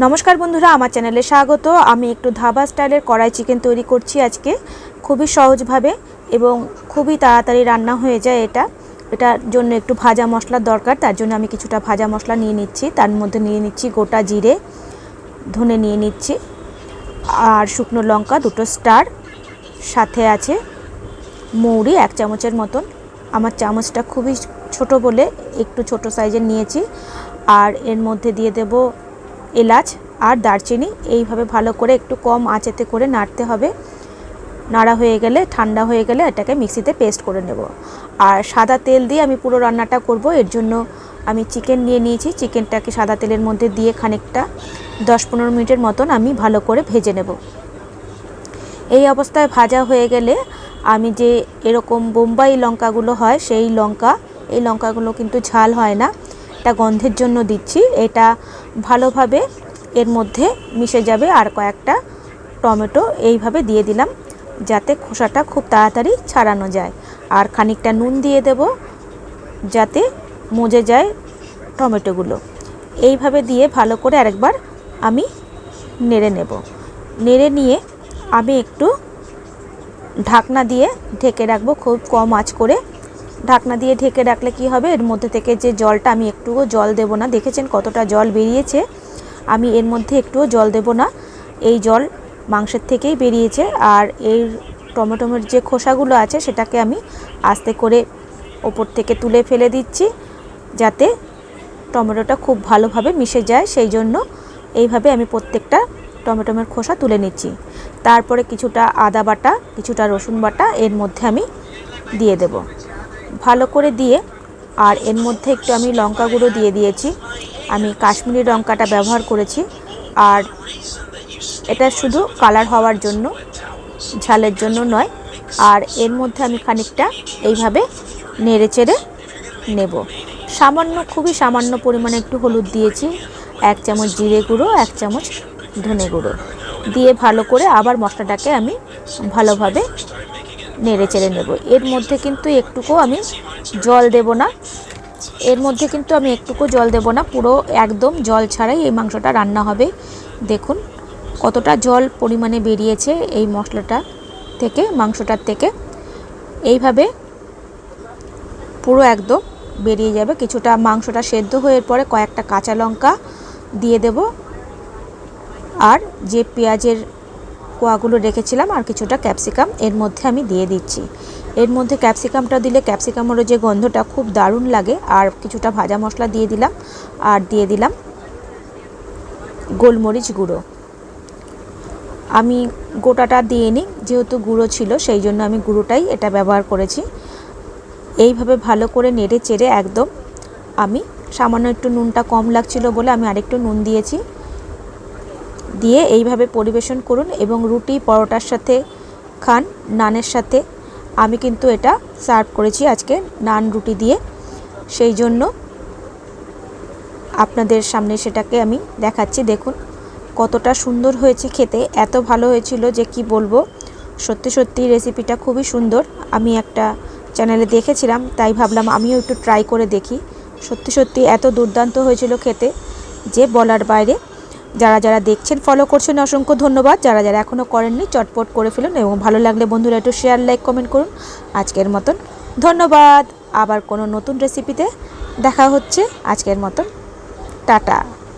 নমস্কার বন্ধুরা, আমার চ্যানেলে স্বাগত। আমি একটু ধাবা স্টাইলের কড়াই চিকেন তৈরি করছি আজকে। খুবই সহজভাবে এবং খুবই তাড়াতাড়ি রান্না হয়ে যায় এটা। এটার জন্য একটু ভাজা মশলার দরকার, তার জন্য আমি কিছুটা ভাজা মশলা নিয়ে নিচ্ছি। তার মধ্যে নিয়ে নিচ্ছি গোটা জিরে, ধনে নিয়ে নিচ্ছি, আর শুকনো লঙ্কা, দুটো স্টার, সাথে আছে মৌরি, এক চামচের মতন। আমার চামচটা খুবই ছোট বলে একটু ছোট সাইজের নিয়েছি। আর এর মধ্যে দিয়ে দেব এলাচ আর দারচিনি এইভাবে ভালো করে একটু কম আঁচেতে করে নাড়তে হবে। নাড়া হয়ে গেলে, ঠান্ডা হয়ে গেলে এটাকে মিক্সিতে পেস্ট করে নেব। আর সাদা তেল দিয়ে আমি পুরো রান্নাটা করব। এর জন্য আমি চিকেন নিয়ে নিয়েছি। চিকেনটাকে সাদা তেলের মধ্যে দিয়ে খানিকটা, দশ পনেরো মিনিটের মতন আমি ভালো করে ভেজে নেব। এই অবস্থায় ভাজা হয়ে গেলে আমি যে এরকম বোম্বাই লঙ্কাগুলো হয়, সেই লঙ্কা, এই লঙ্কাগুলো কিন্তু ঝাল হয় না। এটা গন্ধের জন্য দিচ্ছি। এটা ভালোভাবে এর মধ্যে মিশে যাবে আর কয়েকটা টমেটো এইভাবে দিয়ে দিলাম, যাতে খোসাটা খুব তাড়াতাড়ি ছাড়ানো যায়। আর খানিকটা নুন দিয়ে দেব, যাতে মজে যায় টমেটোগুলো। এইভাবে দিয়ে ভালো করে আরেকবার আমি নেড়ে নেব। নেড়ে নিয়ে আমি একটু ঢাকনা দিয়ে ঢেকে রাখব, খুব কম আঁচ করে ঢাকনা দিয়ে ঢেকে রাখলে কি হবে? এর মধ্যে থেকে যে জলটা আমি একটুও জল দেব না। দেখেছেন কতটা জল বেরিয়েছে? আমি এর মধ্যে একটুও জল দেব না। এই জল মাংসের থেকেই বেরিয়েছে। আর এই টমেটোমের যে খোসাগুলো আছে, সেটাকে আমি আস্তে করে ওপর থেকে তুলে ফেলে দিচ্ছি, যাতে টমেটোটা খুব ভালোভাবে মিশে যায়। সেই জন্য এইভাবে আমি প্রত্যেকটা টমেটোমের খোসা তুলে নিচ্ছি। তারপরে কিছুটা আদা বাটা, কিছুটা রসুন বাটা এর মধ্যে আমি দিয়ে দেব। ভালো করে দিয়ে, আর এর মধ্যে একটু আমি লঙ্কা গুঁড়ো দিয়ে দিয়েছি। আমি কাশ্মীরি লঙ্কাটা ব্যবহার করেছি। আর এটা শুধু কালার হওয়ার জন্য, ঝালের জন্য নয়। আর এর মধ্যে আমি খানিকটা এইভাবে নেড়ে চেড়ে নেব। সামান্য, খুবই সামান্য পরিমাণে একটু হলুদ দিয়েছি। এক চামচ জিরে গুঁড়ো, এক চামচ ধনে গুঁড়ো। দিয়ে ভালো করে আবার মশলাটাকে আমি ভালোভাবে নেড়ে চেড়ে নেব। এর মধ্যে কিন্তু একটুকু আমি জল দেব না। এর মধ্যে কিন্তু আমি একটুকু জল দেব না। পুরো একদম জল ছাড়াই এই মাংসটা রান্না হবে। দেখুন কতটা জল পরিমাণে বেরিয়েছে এই মশলাটা থেকে, মাংসটার থেকে। এইভাবে পুরো একদম বেরিয়ে যাবে। কিছুটা মাংসটা সেদ্ধ হয়ে পরে কয়েকটা কাঁচা লঙ্কা দিয়ে দেব। আর যে পেঁয়াজের কোয়াগুলো রেখেছিলাম আর কিছুটা ক্যাপসিকাম এর মধ্যে আমি দিয়ে দিচ্ছি। এর মধ্যে ক্যাপসিকামটা দিলে ক্যাপসিকামেরও যে গন্ধটা খুব দারুণ লাগে, আর কিছুটা ভাজা মশলা দিয়ে দিলাম, আর দিয়ে দিলাম গোলমরিচ গুঁড়ো। আমি গোটাটা দিয়ে নিই, যেহেতু গুঁড়ো ছিল সেই জন্য আমি গুঁড়োটাই এটা ব্যবহার করেছি। এইভাবে ভালো করে নেড়ে চেড়ে একদম আমি সামান্য একটু নুনটা কম লাগছিল বলে আমি আরেকটু নুন দিয়েছি। দিয়ে এইভাবে পরিবেশন করুন এবং রুটি পরোটার সাথে খান, নানের সাথে। আমি কিন্তু এটা সার্ভ করেছি আজকে নান রুটি দিয়ে। সেই জন্য আপনাদের সামনে সেটাকে আমি দেখাচ্ছি। দেখুন কতটা সুন্দর হয়েছে খেতে, এত ভালো হয়েছিল যে কি বলব। সত্যি সত্যি রেসিপিটা খুবই সুন্দর। আমি একটা চ্যানেলে দেখেছিলাম, তাই ভাবলাম আমিও একটু ট্রাই করে দেখি। সত্যি সত্যি এত দুর্দান্ত হয়েছিল খেতে যে বলার বাইরে যারা যারা দেখছেন ফলো করছেন, অসংখ্য ধন্যবাদ। যারা যারা এখনও করেননি, চটপট করে ফেলুন এবং ভালো লাগলে বন্ধুরা একটু শেয়ার লাইক কমেন্ট করুন। আজকের মতন ধন্যবাদ। আবার কোনো নতুন রেসিপিতে দেখা হচ্ছে। আজকের মতন টাটা।